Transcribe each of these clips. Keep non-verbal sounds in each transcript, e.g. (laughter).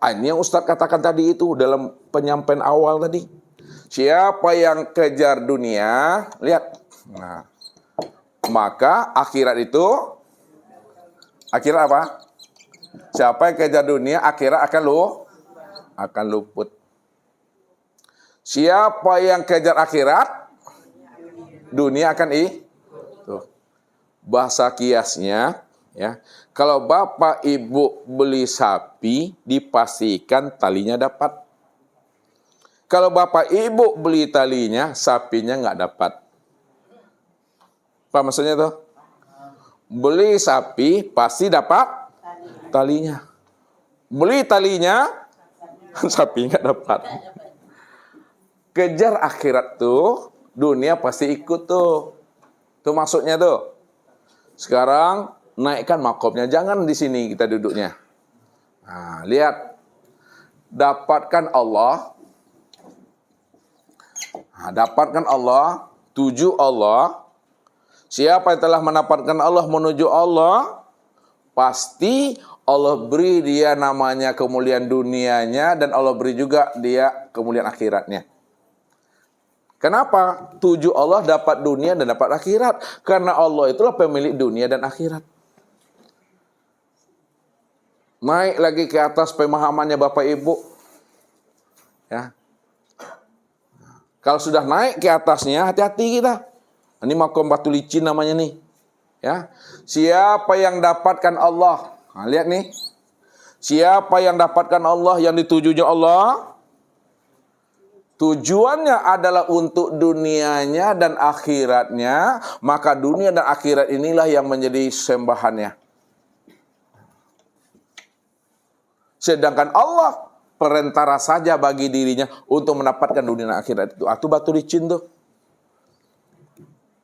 Ah, Ini yang Ustadz katakan tadi itu dalam penyampaian awal tadi. Siapa yang kejar dunia, lihat. Nah, maka akhirat itu akhirat apa? Siapa yang kejar dunia, akhirat akan lu akan luput. Siapa yang kejar akhirat, dunia akan i. Tuh. Bahasa kiasnya ya. Kalau bapak ibu beli sapi, dipastikan talinya dapat. Kalau bapak ibu beli talinya, sapinya nggak dapat. Apa maksudnya tuh? Beli sapi pasti dapat talinya. Beli talinya, (laughs) sapi nggak dapat. Kejar akhirat tuh, dunia pasti ikut tuh. Tuh maksudnya tuh. Sekarang naikkan makomnya, jangan di sini kita duduknya. Nah, lihat. Dapatkan Allah. Nah, dapatkan Allah, tuju Allah. Siapa yang telah mendapatkan Allah menuju Allah, pasti Allah beri dia namanya kemuliaan dunianya dan Allah beri juga dia kemuliaan akhiratnya. Kenapa? Tujuh Allah dapat dunia dan dapat akhirat. Karena Allah itulah pemilik dunia dan akhirat. Naik lagi ke atas pemahamannya Bapak Ibu. Ya. Kalau sudah naik ke atasnya, hati-hati kita. Ini makom batu licin namanya nih. Ya. Siapa yang dapatkan Allah? Nah, lihat nih. Siapa yang dapatkan Allah yang ditujunya Allah? Tujuannya adalah untuk dunianya dan akhiratnya, maka dunia dan akhirat inilah yang menjadi sembahannya. Sedangkan Allah perantara saja bagi dirinya untuk mendapatkan dunia akhirat itu. Itu batu licin tuh.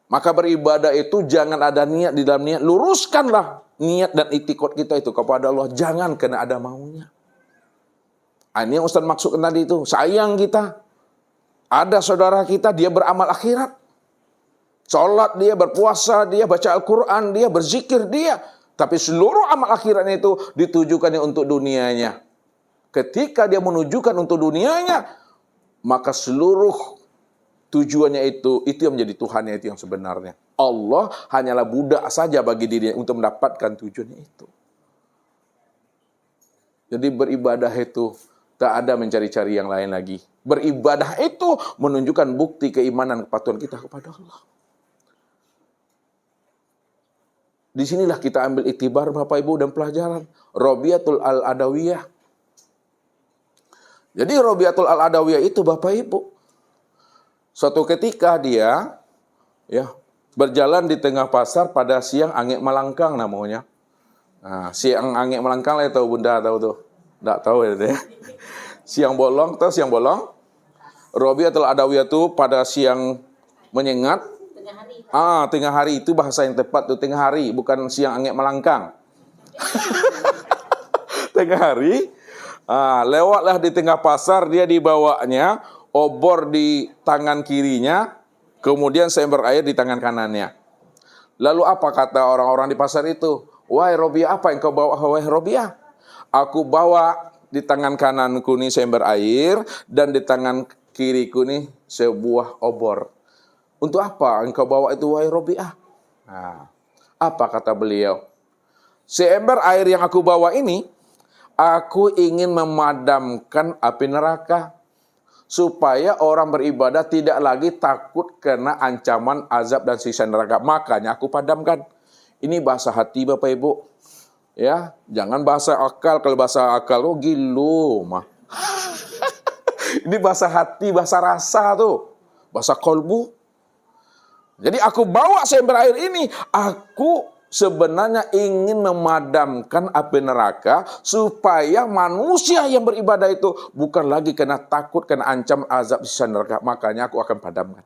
Maka beribadah itu jangan ada niat di dalam niat. Luruskanlah niat dan itikot kita itu kepada Allah. Jangan kena ada maunya. Ah, Ini yang Ustaz maksudkan tadi itu. Sayang kita. Ada saudara kita, dia beramal akhirat. Sholat dia, berpuasa dia, baca Al-Quran dia, berzikir dia. Tapi seluruh amal akhiratnya itu ditujukannya untuk dunianya. Ketika dia menunjukkan untuk dunianya, maka seluruh tujuannya itu, itu yang menjadi Tuhannya itu yang sebenarnya. Allah hanyalah budak saja bagi dirinya untuk mendapatkan tujuannya itu. Jadi beribadah itu tak ada mencari-cari yang lain lagi. Beribadah itu menunjukkan bukti keimanan kepatuhan kita kepada Allah. Di sinilah kita ambil itibar Bapak Ibu dan pelajaran. Robiatul Al-Adawiyah. Jadi Robiatul Al-Adawiyah itu Bapak Ibu. Suatu ketika dia ya berjalan di tengah pasar pada siang angin melangkang namanya. Nah, siang angin melangkang lah tahu Bunda tahu tuh. Enggak tahu ya deh. Siang bolong, tahu siang bolong? Robiatul Adawiyah itu pada siang menyengat Ah, tengah hari itu bahasa yang tepat tuh tengah hari, bukan siang angin melangkang. (laughs) tengah hari, ah, lewatlah di tengah pasar dia dibawanya obor di tangan kirinya, kemudian seember air di tangan kanannya. Lalu apa kata orang-orang di pasar itu? Wahai Robiah, apa yang kau bawa wahai Robiah? Aku bawa di tangan kananku nih seember air dan di tangan kiriku nih sebuah obor. Untuk apa engkau bawa itu wahai Robiah? Nah, apa kata beliau? Seember air yang aku bawa ini, aku ingin memadamkan api neraka. Supaya orang beribadah tidak lagi takut kena ancaman azab dan sisa neraka. Makanya aku padamkan. Ini bahasa hati Bapak Ibu. Ya, jangan bahasa akal. Kalau bahasa akal, oh gilu mah. (laughs) ini bahasa hati, bahasa rasa tuh. Bahasa kolbu. Jadi aku bawa seember air ini, aku sebenarnya ingin memadamkan api neraka supaya manusia yang beribadah itu bukan lagi kena takut kena ancam azab sisa neraka. Makanya aku akan padamkan.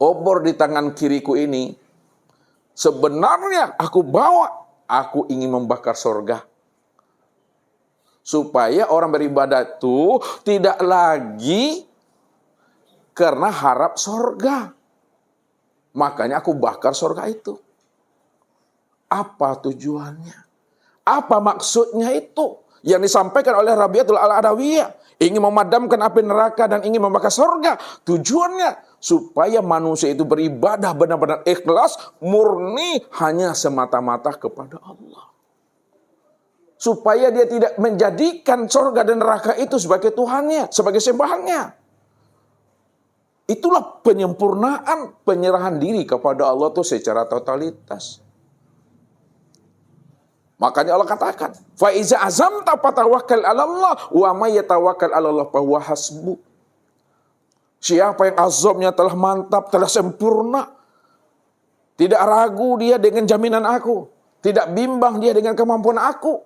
Obor di tangan kiriku ini sebenarnya aku bawa, aku ingin membakar sorga. Supaya orang beribadah itu tidak lagi karena harap sorga. Makanya aku bakar sorga itu. Apa tujuannya? Apa maksudnya itu? Yang disampaikan oleh Rabiatul Al-Adawiyah. Ingin memadamkan api neraka dan ingin membakar surga. Tujuannya supaya manusia itu beribadah benar-benar ikhlas, murni hanya semata-mata kepada Allah. Supaya dia tidak menjadikan surga dan neraka itu sebagai Tuhannya, sebagai sembahannya. Itulah penyempurnaan penyerahan diri kepada Allah itu secara totalitas. Makanya Allah katakan, "Faiza azam fatawakal 'ala Allah wa may yatawakkal 'ala Allah fahuwa hasbu." Siapa yang azamnya telah mantap, telah sempurna, tidak ragu dia dengan jaminan aku, tidak bimbang dia dengan kemampuan aku,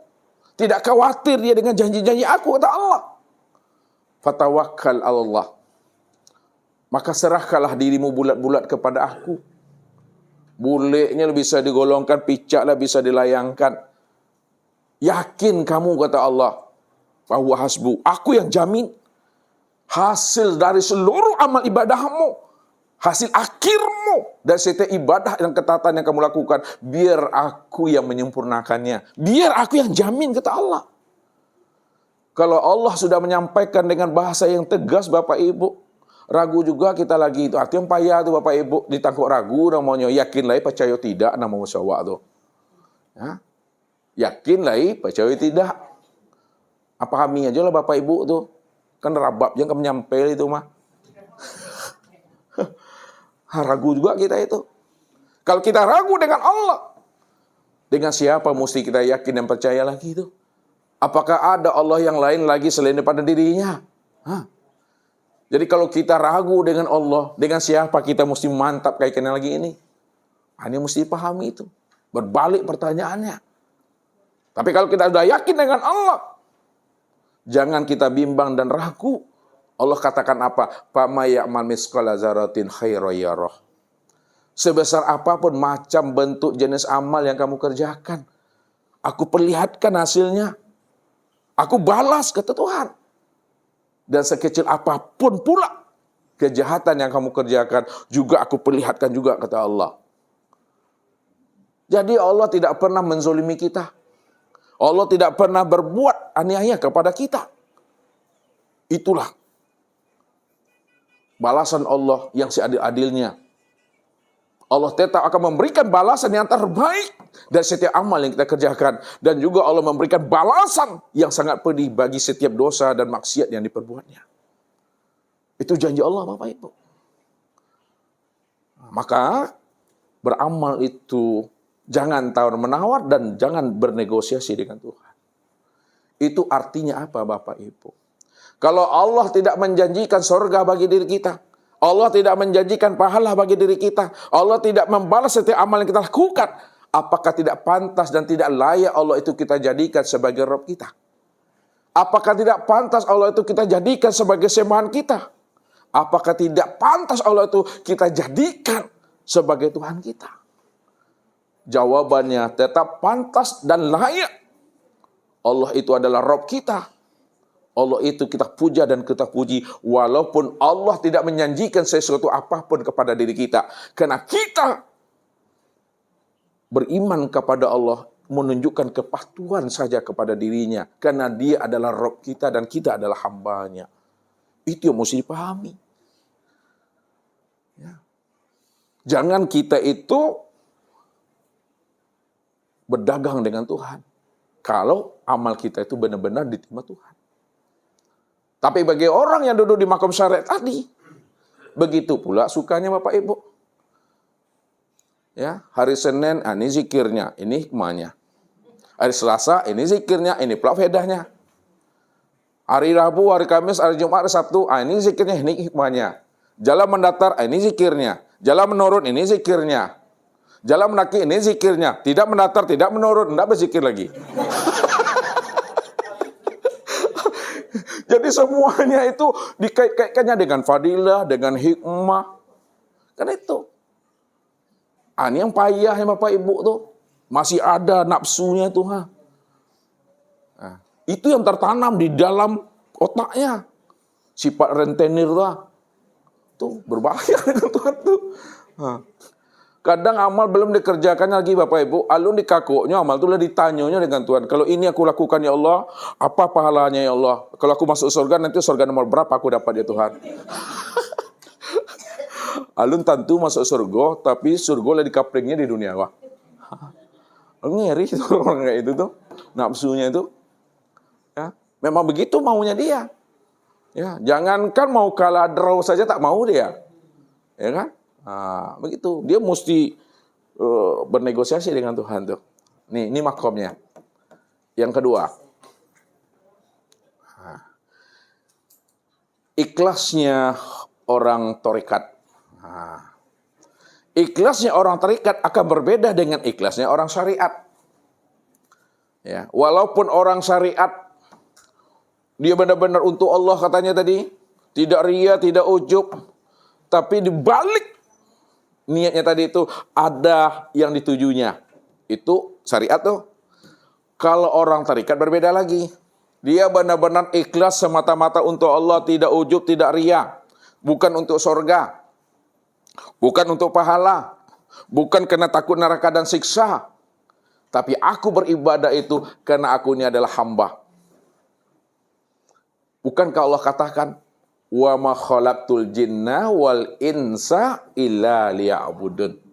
tidak khawatir dia dengan janji-janji aku kata Allah. Fatawakkal 'ala Allah maka serahkanlah dirimu bulat-bulat kepada aku. Buliknya bisa digolongkan, picaklah bisa dilayangkan. Yakin kamu kata Allah bahwa hasbu, aku yang jamin hasil dari seluruh amal ibadahmu, hasil akhirmu dari setiap ibadah dan ketatan yang kamu lakukan, biar aku yang menyempurnakannya, biar aku yang jamin kata Allah. Kalau Allah sudah menyampaikan dengan bahasa yang tegas Bapak Ibu, Ragu juga kita lagi itu. Artinya payah tuh Bapak Ibu ditangkap ragu namanya yakin lah percaya tidak nama musyawa tuh. Ya. Yakin lah percaya tidak. Apa kami aja lah Bapak Ibu tuh. Kan rabab yang kamu nyampe itu mah. (laughs) ragu juga kita itu. Kalau kita ragu dengan Allah, dengan siapa mesti kita yakin dan percaya lagi itu? Apakah ada Allah yang lain lagi selain daripada dirinya? Hah? Jadi kalau kita ragu dengan Allah, dengan siapa kita mesti mantap kayak kenal lagi ini? Ini mesti pahami itu. Berbalik pertanyaannya. Tapi kalau kita sudah yakin dengan Allah, jangan kita bimbang dan ragu. Allah katakan apa? Fama ya'mal misqala zaratin khairayarah. Sebesar apa pun macam bentuk jenis amal yang kamu kerjakan, aku perlihatkan hasilnya. Aku balas kata Tuhan. Dan sekecil apa pun pula kejahatan yang kamu kerjakan, juga aku perlihatkan juga, kata Allah. Jadi Allah tidak pernah menzolimi kita. Allah tidak pernah berbuat aniaya kepada kita. Itulah balasan Allah yang seadil-adilnya. Allah tetap akan memberikan balasan yang terbaik dari setiap amal yang kita kerjakan. Dan juga Allah memberikan balasan yang sangat pedih bagi setiap dosa dan maksiat yang diperbuatnya. Itu janji Allah Bapak Ibu. Maka beramal itu jangan tawar-menawar dan jangan bernegosiasi dengan Tuhan. Itu artinya apa Bapak Ibu? Kalau Allah tidak menjanjikan surga bagi diri kita, Allah tidak menjanjikan pahala bagi diri kita. Allah tidak membalas setiap amal yang kita lakukan. Apakah tidak pantas dan tidak layak Allah itu kita jadikan sebagai Rob kita? Apakah tidak pantas Allah itu kita jadikan sebagai sembahan kita? Apakah tidak pantas Allah itu kita jadikan sebagai Tuhan kita? Jawabannya tetap pantas dan layak. Allah itu adalah Rob kita. Allah itu kita puja dan kita puji walaupun Allah tidak menjanjikan sesuatu apa pun kepada diri kita. Karena kita beriman kepada Allah menunjukkan kepatuhan saja kepada dirinya. Karena dia adalah Rob kita dan kita adalah hambanya. Itu yang mesti dipahami. Ya. Jangan kita itu berdagang dengan Tuhan. Kalau amal kita itu benar-benar diterima Tuhan. Tapi bagi orang yang duduk di makom syariat tadi, begitu pula sukanya Bapak Ibu. Ya, hari Senin ah, ini zikirnya, ini hikmahnya. Hari Selasa ini zikirnya, ini pula fedahnya. Hari Rabu, hari Kamis, hari Jumat, hari Sabtu, ah, ini zikirnya, ini hikmahnya. Jalan mendatar, ah, ini zikirnya. Jalan menurun, ini zikirnya. Jalan mendaki, ini zikirnya. Tidak mendatar, tidak menurun, tidak berzikir lagi. Jadi semuanya itu dikait-kaitkannya dengan fadilah, dengan hikmah. Kan itu. Ah, ini yang payah ya Bapak Ibu tuh. Masih ada nafsunya tuh. Ha. Nah, itu yang tertanam di dalam otaknya. Sifat rentenir lah. Tuh berbahaya (laughs) dengan Tuhan tuh. Nah. Kadang amal belum dikerjakan lagi Bapak Ibu, alun dikakuknya amal itu lah ditanyanya dengan Tuhan. Kalau ini aku lakukan ya Allah, apa pahalanya ya Allah? Kalau aku masuk surga nanti surga nomor berapa aku dapat ya Tuhan? (laughs) alun tentu masuk surga, tapi surga lah dikaplingnya di dunia wah. Ngeri itu (laughs) orang kayak itu tuh, nafsunya itu. Ya, memang begitu maunya dia. Ya, jangankan mau kalah draw saja tak mau dia. Ya kan? Nah, begitu. Dia mesti uh, bernegosiasi dengan Tuhan tuh. Nih, ini makomnya. Yang kedua. Nah, ikhlasnya orang torikat. Nah, ikhlasnya orang terikat akan berbeda dengan ikhlasnya orang syariat. Ya, walaupun orang syariat dia benar-benar untuk Allah katanya tadi, tidak ria, tidak ujub, tapi di balik niatnya tadi itu ada yang ditujunya. Itu syariat tuh. Kalau orang tarikat berbeda lagi. Dia benar-benar ikhlas semata-mata untuk Allah, tidak ujub, tidak ria. Bukan untuk sorga. Bukan untuk pahala. Bukan karena takut neraka dan siksa. Tapi aku beribadah itu karena aku ini adalah hamba. Bukankah Allah katakan, wa ma khalaqtul jinna wal insa illa liya'budun.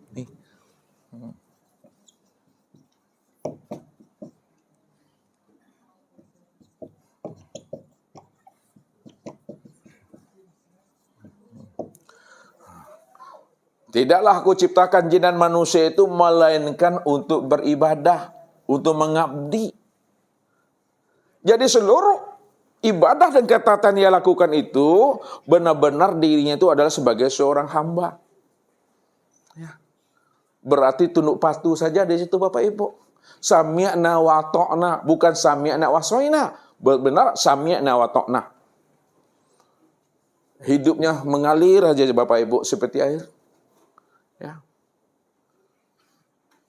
Tidaklah aku ciptakan jin dan manusia itu melainkan untuk beribadah, untuk mengabdi. Jadi seluruh ibadah dan ketaatan ia lakukan itu benar-benar dirinya itu adalah sebagai seorang hamba. Ya. Berarti tunduk patuh saja di situ Bapak Ibu. Sami'na wa to'na, bukan sami'na wa so'ina. Benar sami'na wa to'na. Hidupnya mengalir aja Bapak Ibu seperti air. Ya.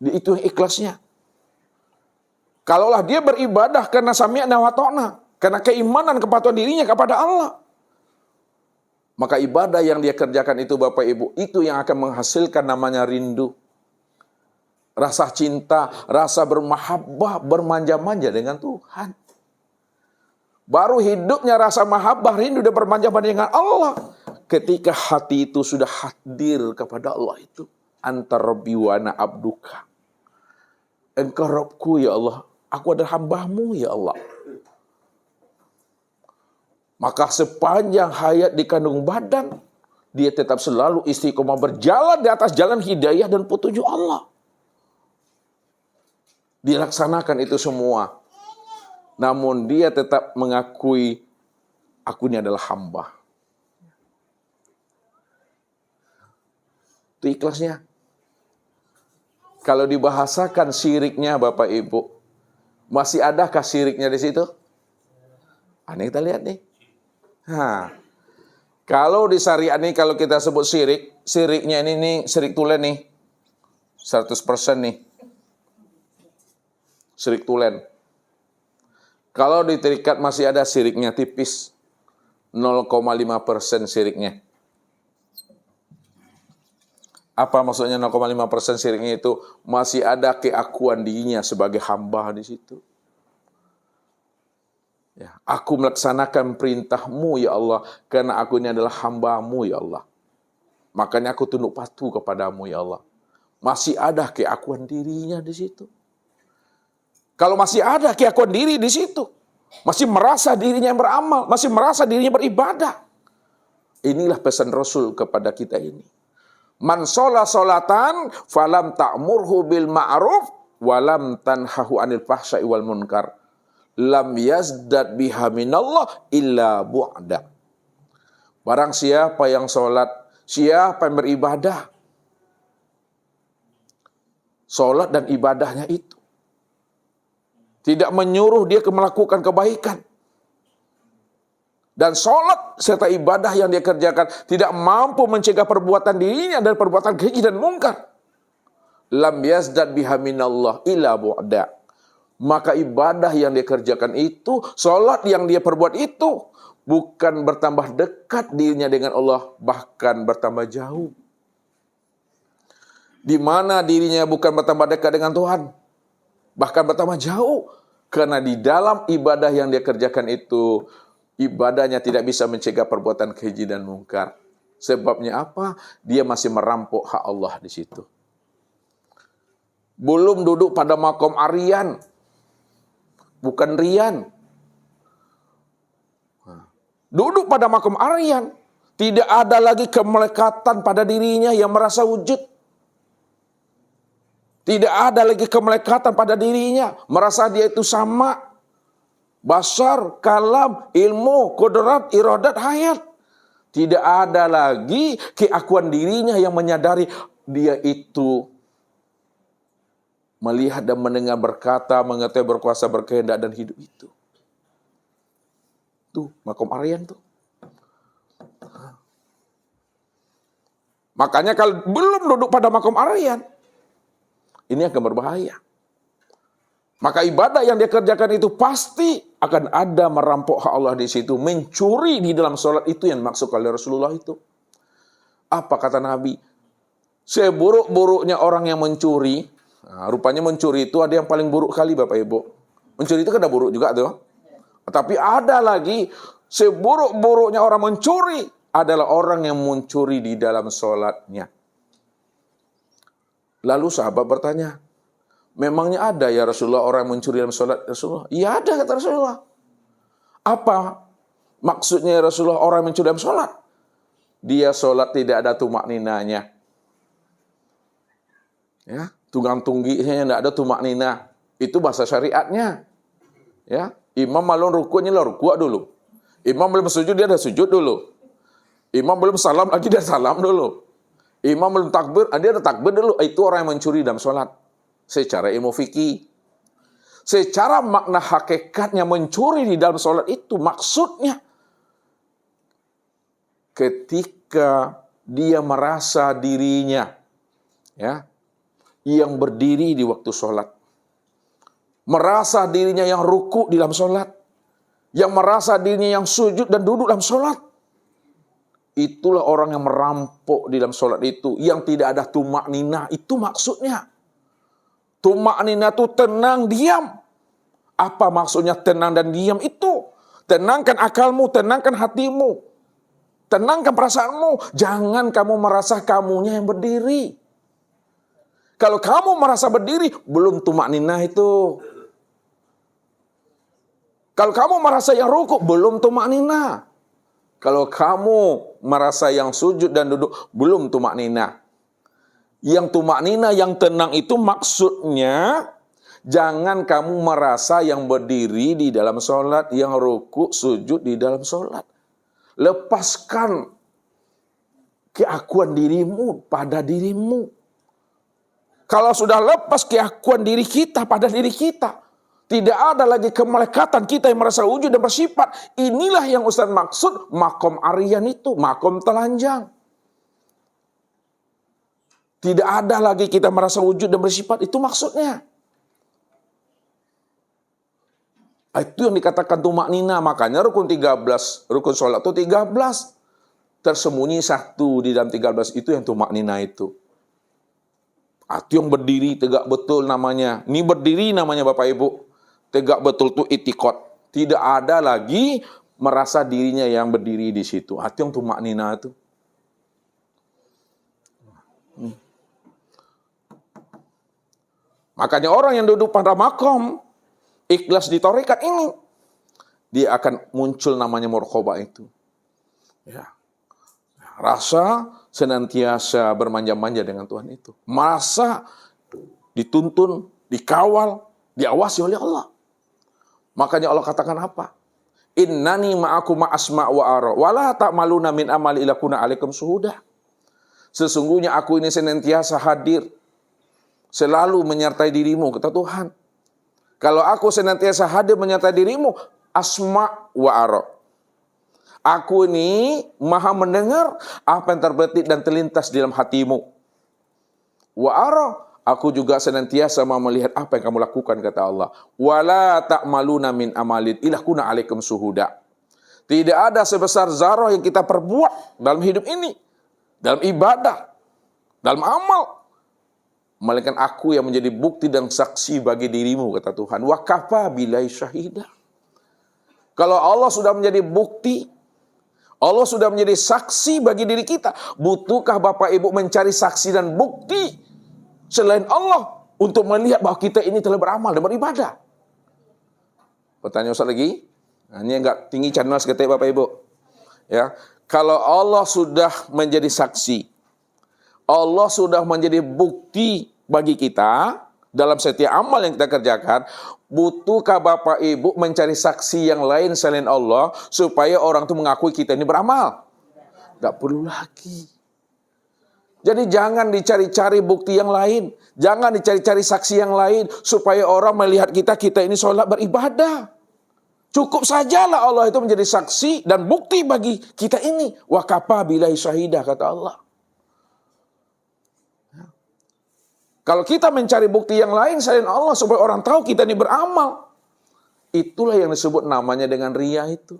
Itu ikhlasnya. Kalaulah dia beribadah karena sami'na wa to'na, karena keimanan kepatuhan dirinya kepada Allah. Maka ibadah yang dia kerjakan itu Bapak Ibu, itu yang akan menghasilkan namanya rindu. Rasa cinta, rasa bermahabbah, bermanja-manja dengan Tuhan. Baru hidupnya rasa mahabbah, rindu dan bermanja-manja dengan Allah. Ketika hati itu sudah hadir kepada Allah itu. Antar biwana abduka. Engkau Robku ya Allah. Aku adalah hambamu ya Allah. Maka sepanjang hayat di kandung badan, dia tetap selalu istiqomah berjalan di atas jalan hidayah dan petunjuk Allah. Dilaksanakan itu semua. Namun dia tetap mengakui aku ini adalah hamba. Itu ikhlasnya. Kalau dibahasakan siriknya Bapak Ibu, masih adakah siriknya di situ? Aneh kita lihat nih. Nah, kalau di syariat ini kalau kita sebut syirik, syiriknya ini nih syirik tulen nih. 100% nih. Syirik tulen. Kalau di terikat masih ada syiriknya tipis. 0,5% syiriknya. Apa maksudnya 0,5% syiriknya itu? Masih ada keakuan dirinya sebagai hamba di situ. Ya, aku melaksanakan perintahmu ya Allah, karena aku ini adalah hambamu ya Allah. Makanya aku tunduk patuh kepadamu ya Allah. Masih ada keakuan dirinya di situ. Kalau masih ada keakuan diri di situ, masih merasa dirinya yang beramal, masih merasa dirinya beribadah. Inilah pesan Rasul kepada kita ini. Man sholat sholatan falam ta'murhu bil ma'ruf walam tanhahu anil fahsya'i wal munkar lam yazdad biha minallah illa bu'da. Barang siapa yang sholat, siapa yang beribadah, sholat dan ibadahnya itu tidak menyuruh dia ke melakukan kebaikan. Dan sholat serta ibadah yang dia kerjakan tidak mampu mencegah perbuatan dirinya dan perbuatan keji dan mungkar. Lam yazdad biha minallah illa bu'da maka ibadah yang dia kerjakan itu, sholat yang dia perbuat itu, bukan bertambah dekat dirinya dengan Allah, bahkan bertambah jauh. di mana dirinya bukan bertambah dekat dengan Tuhan, bahkan bertambah jauh. Karena di dalam ibadah yang dia kerjakan itu, ibadahnya tidak bisa mencegah perbuatan keji dan mungkar. Sebabnya apa? Dia masih merampok hak Allah di situ. Belum duduk pada makom arian, bukan rian. Duduk pada makom arian, tidak ada lagi kemelekatan pada dirinya yang merasa wujud. Tidak ada lagi kemelekatan pada dirinya. Merasa dia itu sama. Basar, kalam, ilmu, kodrat, iradat, hayat. Tidak ada lagi keakuan dirinya yang menyadari dia itu melihat dan mendengar berkata, mengetahui berkuasa, berkehendak dan hidup itu. Tuh, makom Aryan tuh. Makanya kalau belum duduk pada makom Aryan, ini akan berbahaya. Maka ibadah yang dia kerjakan itu pasti akan ada merampok hak Allah di situ, mencuri di dalam sholat itu yang maksud oleh Rasulullah itu. Apa kata Nabi? Seburuk-buruknya orang yang mencuri, nah, rupanya mencuri itu ada yang paling buruk kali Bapak Ibu. Mencuri itu kan ada buruk juga tuh. Tapi ada lagi, seburuk-buruknya orang mencuri adalah orang yang mencuri di dalam sholatnya. Lalu sahabat bertanya, memangnya ada ya Rasulullah orang yang mencuri dalam sholat Rasulullah? Iya ada kata Rasulullah. Apa maksudnya ya Rasulullah orang yang mencuri dalam sholat? Dia sholat tidak ada tumak ninanya. Ya, tunggang tungginya tidak ada tumak nina. Itu bahasa syariatnya. Ya, imam malun rukunya lah rukuk dulu. Imam belum sujud dia ada sujud dulu. Imam belum salam lagi dia salam dulu. Imam belum takbir, ah, dia ada takbir dulu. Itu orang yang mencuri dalam sholat. Secara ilmu fikih. Secara makna hakikatnya mencuri di dalam sholat itu maksudnya ketika dia merasa dirinya ya yang berdiri di waktu sholat merasa dirinya yang ruku di dalam sholat yang merasa dirinya yang sujud dan duduk dalam sholat Itulah orang yang merampok di dalam sholat itu. Yang tidak ada tumak nina. Itu maksudnya. Tumak nina itu tenang, diam. Apa maksudnya tenang dan diam itu? Tenangkan akalmu, tenangkan hatimu. Tenangkan perasaanmu. Jangan kamu merasa kamunya yang berdiri. Kalau kamu merasa berdiri, belum tumak nina itu. Kalau kamu merasa yang rukuk, belum tumak nina. Kalau kamu merasa yang sujud dan duduk, belum tumak nina. Yang tumak nina, yang tenang itu maksudnya, jangan kamu merasa yang berdiri di dalam sholat, yang ruku, sujud di dalam sholat. Lepaskan keakuan dirimu pada dirimu. Kalau sudah lepas keakuan diri kita pada diri kita, tidak ada lagi kemelekatan kita yang merasa wujud dan bersifat. Inilah yang Ustaz maksud makom Aryan itu, makom telanjang. Tidak ada lagi kita merasa wujud dan bersifat, itu maksudnya. Itu yang dikatakan tumak nina. Makanya rukun 13, rukun sholat itu 13. Tersembunyi satu di dalam 13 itu yang tumak nina itu. Yang berdiri tegak betul namanya. Ini berdiri namanya Bapak Ibu tegak betul tuh itikot. Tidak ada lagi merasa dirinya yang berdiri di situ. Hati yang tuh maknina itu. Makanya orang yang duduk pada makom, ikhlas di ini, dia akan muncul namanya murkoba itu. Ya. Rasa senantiasa bermanja-manja dengan Tuhan itu. Masa dituntun, dikawal, diawasi oleh Allah. Makanya Allah katakan apa? Innani ma'aku ma'asma wa ara. Wala ta'maluna min amali ila kuna alaikum suhuda. Sesungguhnya aku ini senantiasa hadir. Selalu menyertai dirimu, kata Tuhan. Kalau aku senantiasa hadir menyertai dirimu, asma wa. Aku ini maha mendengar apa yang terbetik dan terlintas di dalam hatimu. Wa ara Aku juga senantiasa mau melihat apa yang kamu lakukan kata Allah. Wala ta'maluna min amalin ilah kuna alaikum suhuda. Tidak ada sebesar zarah yang kita perbuat dalam hidup ini. Dalam ibadah. Dalam amal. Melainkan aku yang menjadi bukti dan saksi bagi dirimu, kata Tuhan. Wa kafa bilai syahida. Kalau Allah sudah menjadi bukti, Allah sudah menjadi saksi bagi diri kita. Butuhkah Bapak Ibu mencari saksi dan bukti selain Allah untuk melihat bahwa kita ini telah beramal dan beribadah? Pertanyaan Ustaz lagi. Nah, ini agak tinggi channel seketik Bapak Ibu. Ya, kalau Allah sudah menjadi saksi, Allah sudah menjadi bukti bagi kita dalam setiap amal yang kita kerjakan, butuhkah Bapak Ibu mencari saksi yang lain selain Allah supaya orang itu mengakui kita ini beramal? Tidak perlu lagi. Jadi jangan dicari-cari bukti yang lain. Jangan dicari-cari saksi yang lain supaya orang melihat kita, kita ini sholat beribadah. Cukup sajalah Allah itu menjadi saksi dan bukti bagi kita ini. Wakapa bilahi syahidah kata Allah. Kalau kita mencari bukti yang lain selain Allah supaya orang tahu kita ini beramal. Itulah yang disebut namanya dengan ria itu.